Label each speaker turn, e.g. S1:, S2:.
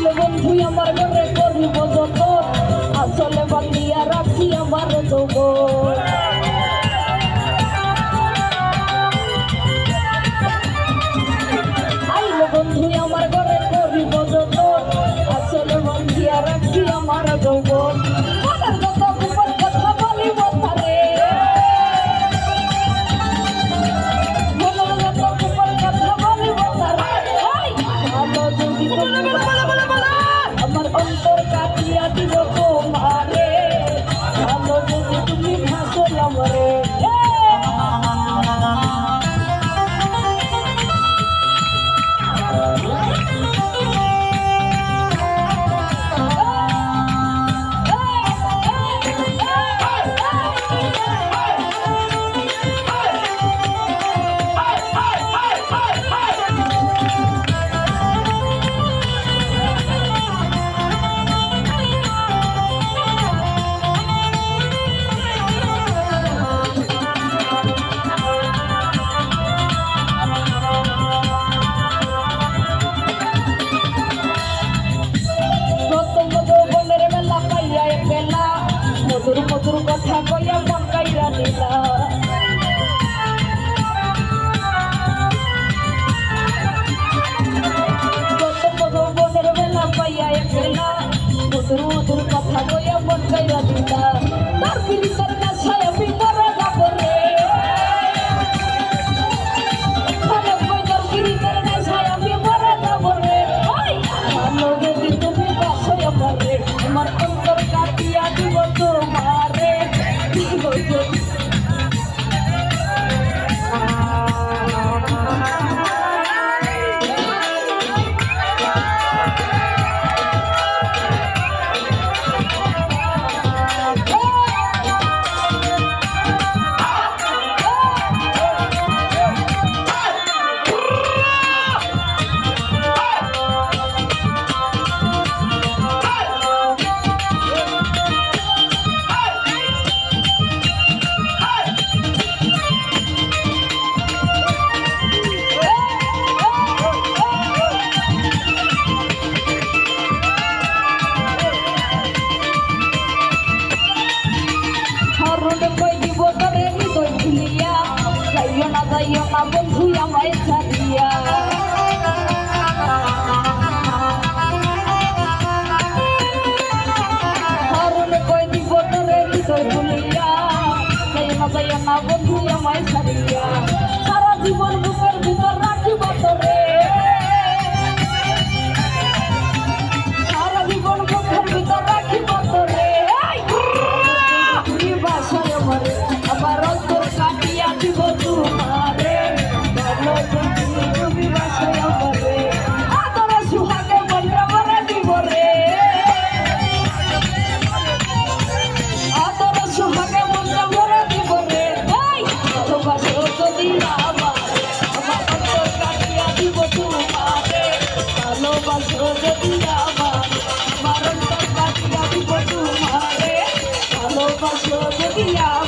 S1: ছিল বন্ধু আমার ঘরে করব যত আসলে বান্দিয়া রাখি আমার দেবো বন্ধু আমার কথা কইয়া আমায় ছাড়িয়া হরণ কই দিব তোরে বিষয় ভুলিয়া যাইয়া যাইয়া না বন্ধু আমায় ছাড়িয়া সারা জীবন 说不定呀。